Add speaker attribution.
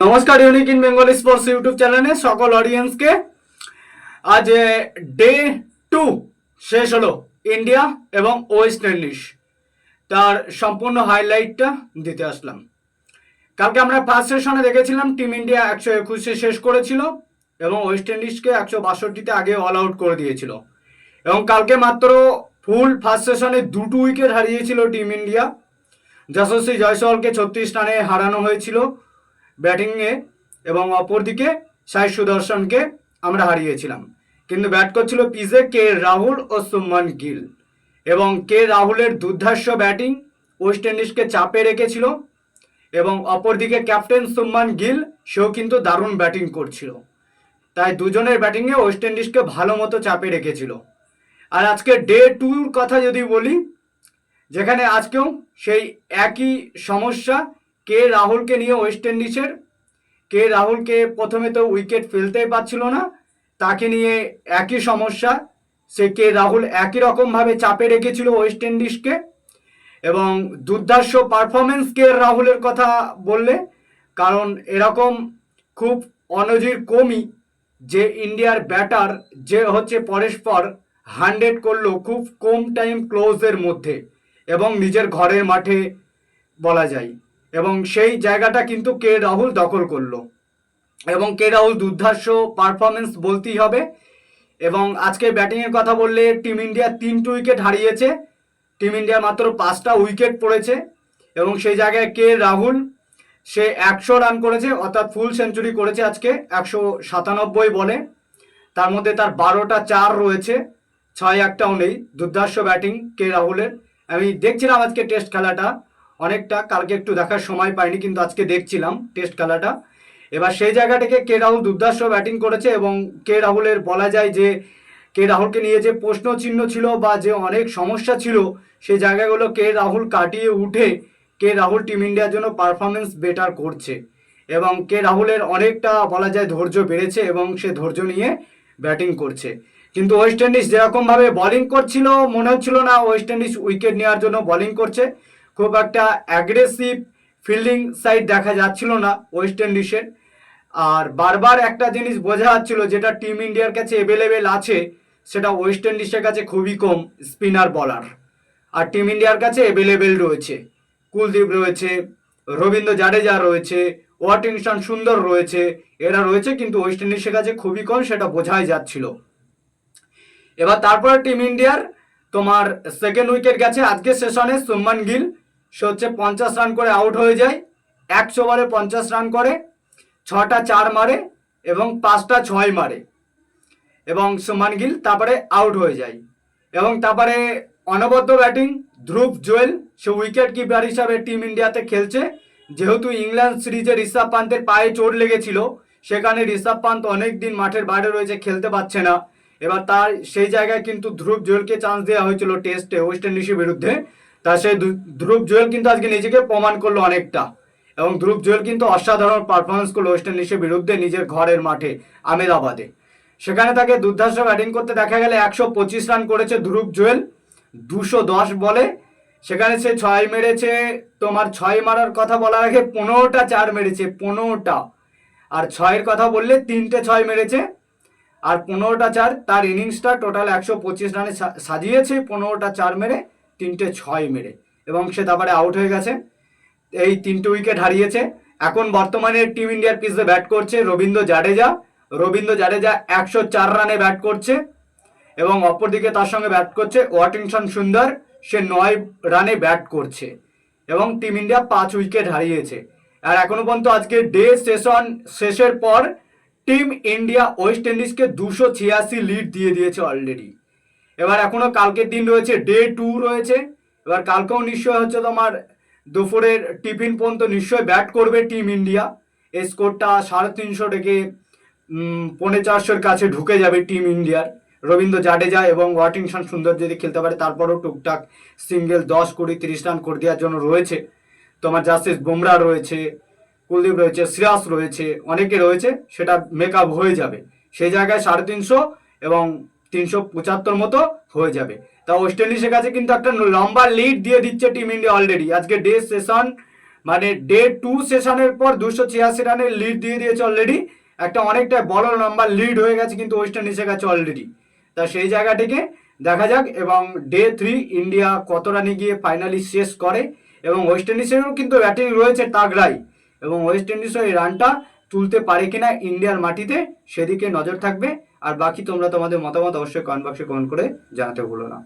Speaker 1: নমস্কার unique in Bengali sports YouTube চ্যানেলে সকল অডিয়েন্সকে আজ ডে টু শেষ হলো ইন্ডিয়া এবং ওয়েস্ট ইন্ডিজ তার সম্পূর্ণ হাইলাইটটা দিতে আসলাম। কালকে আমরা ফার্স্ট সেশনে দেখেছিলাম টিম ইন্ডিয়া একশো একুশে শেষ করেছিল এবং ওয়েস্ট ইন্ডিজকে একশো বাষট্টিতে আগে অল আউট করে দিয়েছিল। এবং কালকে মাত্র ফুল ফার্স্ট সেশনে দুটো উইকেট হারিয়েছিল টিম ইন্ডিয়া যশস্বী জয়সওয়ালকে ছত্রিশ রানে হারানো হয়েছিল। ব্যাটিংয়ে এবং অপরদিকে সাই সুদর্শনকে আমরা হারিয়েছিলাম। কিন্তু ব্যাট করছিল পিজে কে রাহুল ও সুমন গিল এবং কে রাহুলের দুর্ধর্ষ ব্যাটিং ওয়েস্ট ইন্ডিজকে চাপে রেখেছিল এবং অপরদিকে ক্যাপ্টেন সুমন গিল, সেও কিন্তু দারুণ ব্যাটিং করছিল। তাই দুজনের ব্যাটিংয়ে ওয়েস্ট ইন্ডিজকে ভালো মতো চাপে রেখেছিল। আর আজকে ডে টুর কথা যদি বলি, যেখানে আজকেও সেই একই সমস্যা কে রাহুলকে নিয়ে ওয়েস্ট ইন্ডিজের কে রাহুলকে প্রথমে তো উইকেট ফেলতেই পারছিল না, তাকে নিয়ে একই সমস্যা, সে কে রাহুল একই রকমভাবে চাপে রেখেছিল ওয়েস্ট ইন্ডিজকে এবং দুর্ধর্ষ পারফরমেন্স কে রাহুলের কথা বললে, কারণ এরকম খুব অনজির কমই যে ইন্ডিয়ার ব্যাটার যে হচ্ছে পরস্পর হান্ড্রেড করল খুব কম টাইম ক্লোজের মধ্যে এবং নিজের ঘরের মাঠে বলা যায়। এবং সেই জায়গাটা কিন্তু কে রাহুল দখল করল। এবং কে রাহুল দুর্ধর্ষ পারফরমেন্স বলতেই হবে। এবং আজকে ব্যাটিংয়ের কথা বললে টিম ইন্ডিয়া তিনটে উইকেট হারিয়েছে। টিম ইন্ডিয়া মাত্র পাঁচটা উইকেট পড়েছে। এবং সেই জায়গায় কে রাহুল? সে একশো রান করেছে, অর্থাৎ ফুল সেঞ্চুরি করেছে আজকে একশো সাতানব্বই বলে। তার মধ্যে তার বারোটা চার রয়েছে, ছয় একটাও নেই। দুর্ধর্ষ ব্যাটিং কে রাহুলের। আমি দেখছিলাম আজকে টেস্ট খেলাটা। অনেকটা, কালকে একটু দেখার সময় পাইনি, কিন্তু আজকে দেখছিলাম টেস্ট খেলাটা। এবার সেই জায়গা থেকে কে রাহুল দুর্ধর্ষ ব্যাটিং করেছে এবং কে রাহুলের বলা যায় যে, কে রাহুলকে নিয়ে যে প্রশ্ন চিহ্ন ছিল বা যে অনেক সমস্যা ছিল সেই জায়গাগুলো কে রাহুল কাটিয়ে উঠে, কে রাহুল টিম ইন্ডিয়ার জন্য পারফরমেন্স বেটার করছে। এবং কে রাহুলের অনেকটা বলা যায় ধৈর্য বেড়েছে এবং সে ধৈর্য নিয়ে ব্যাটিং করছে। কিন্তু ওয়েস্ট ইন্ডিজ যেরকমভাবে বোলিং করছিল, মনে হচ্ছিল না ওয়েস্ট ইন্ডিজ উইকেট নেওয়ার জন্য বোলিং করছে। খুব একটা অ্যাগ্রেসিভ ফিল্ডিং সাইড দেখা যাচ্ছিল না ওয়েস্ট ইন্ডিজের আর বারবার একটা জিনিস বোঝা যাচ্ছিল যেটা টিম ইন্ডিয়ার কাছে অ্যাভেলেবেল আছে, সেটা ওয়েস্ট ইন্ডিজের কাছে খুবই কম স্পিনার বলার আর টিম ইন্ডিয়ার কাছে অ্যাভেলেবেল রয়েছে। কুলদীপ রয়েছে, রবীন্দ্র জাডেজা রয়েছে ওয়াটিংস্টন সুন্দর রয়েছে, এরা রয়েছে কিন্তু ওয়েস্ট ইন্ডিজের কাছে খুবই কম, সেটা বোঝাই যাচ্ছিল। এবার তারপরে টিম ইন্ডিয়ার তোমার সেকেন্ড উইকেট গেছে আজকে সেশনে সুমন গিল। সে হচ্ছে পঞ্চাশ রান করে আউট হয়ে যায়। একশো ওভারে পঞ্চাশ রান করে, ছটা চার মারে এবং পাঁচটা ছয় মারে। এবং সুমান গিল তারপরে আউট হয়ে যায়। এবং তারপরে অনবদ্য ব্যাটিং ধ্রুব জোয়েল, সে উইকেট কিপার হিসাবে টিম ইন্ডিয়াতে খেলছে। যেহেতু ইংল্যান্ড সিরিজে ঋষভ পান্তের পায়ে চোট লেগেছিল, সেখানে ঋষভ পান্ত অনেক দিন মাঠের বাইরে রয়েছে, খেলতে পারছে না। এবার তার, সেই জায়গায় কিন্তু ধ্রুব জোয়েলকে চান্স দেওয়া হয়েছিল টেস্টে ওয়েস্ট ইন্ডিজের বিরুদ্ধে। তা সেই ধ্রুব জোয়েল কিন্তু আজকে নিজেকে প্রমাণ করল অনেকটা। এবং ধ্রুব জোয়েল কিন্তু অসাধারণ পারফরমেন্স করল ওয়েস্ট ইন্ডিজের বিরুদ্ধে নিজের ঘরের মাঠে আমেদাবাদে সেখানে তাকে দুর্ধর্ষ ব্যাটিং করতে দেখা গেলে একশো পঁচিশ রান করেছে ধ্রুব জুয়েল, দুশো দশ বলে। সেখানে সে ছয় মেরেছে, তোমার ছয় মারার কথা বলার আগে পনেরোটা চার মেরেছে, পনেরোটা। আর ছয়ের কথা বললে তিনটে ছয় মেরেছে। আর পনেরোটা চার তার ইনিংসটা টোটাল একশো পঁচিশ রানে সাজিয়েছে, পনেরোটা চার মেরে। তিনটে ছয় মেরে এবং সে তারপরে আউট হয়ে গেছে। এই তিনটে উইকেট হারিয়েছে। এখন বর্তমানে টিম ইন্ডিয়ার পিসে ব্যাট করছে রবীন্দ্র জাডেজা। রবীন্দ্র জাডেজা একশো চার রানে ব্যাট করছে এবং অপরদিকে তার সঙ্গে ব্যাট করছে ওয়াটিংটন সুন্দর। সে নয় রানে ব্যাট করছে এবং টিম ইন্ডিয়া পাঁচ উইকেট হারিয়েছে। আর এখনও পর্যন্ত আজকে ডে সেশন শেষের পর টিম ইন্ডিয়া ওয়েস্ট ইন্ডিজকে দুশো ছিয়াশি লিড দিয়ে দিয়েছে অলরেডি এবার এখনও কালকের দিন রয়েছে ডে টু রয়েছে। এবার কালকেও নিশ্চয় হচ্ছে তোমার দুপুরের টিফিন পর্যন্ত নিশ্চয় ব্যাট করবে টিম ইন্ডিয়া এই স্কোরটা সাড়ে তিনশো থেকে পৌনে চারশোর কাছে ঢুকে যাবে টিম ইন্ডিয়ার রবীন্দ্র জাডেজা এবং ওয়াটিংটন সুন্দর যদি খেলতে পারে, তারপরেও টুকটাক সিঙ্গেল দশ কুড়ি তিরিশ রান করে দেওয়ার জন্য রয়েছে। তোমার জাস্টিস বুমরা রয়েছে, কুলদীপ রয়েছে, শ্রেয়াস রয়েছে, অনেকে রয়েছে, সেটা মেক আপ হয়ে যাবে। সেই জায়গায় সাড়ে তিনশো এবং তিনশো পঁচাত্তর মতো হয়ে যাবে। তা ওয়েস্ট ইন্ডিজের কাছে কিন্তু একটা লম্বা লিড দিয়ে দিচ্ছে টিম ইন্ডিয়া অলরেডি আজকে ডে সেশন মানে ডে টু সেশনের পর দুশো ছিয়াশি রানের লিড দিয়ে দিয়েছে অলরেডি একটা অনেকটা বড় লম্বা লিড হয়ে গেছে কিন্তু ওয়েস্ট ইন্ডিজের কাছে অলরেডি তা সেই জায়গাটিকে দেখা যাক এবং ডে থ্রি ইন্ডিয়া কত রানে গিয়ে ফাইনালি শেষ করে। এবং ওয়েস্ট ইন্ডিজেরও কিন্তু ব্যাটিং রয়েছে তাগড়াই। এবং ওয়েস্ট ইন্ডিজও এই রানটা তুলতে পারে কিনা ইন্ডিয়ার মাটিতে সেদিকে নজর থাকবে। আর বাকি তোমরা তোমাদের মতামত অবশ্যই কমেন্ট বক্সে কমেন্ট করে জানাতে ভুলো না।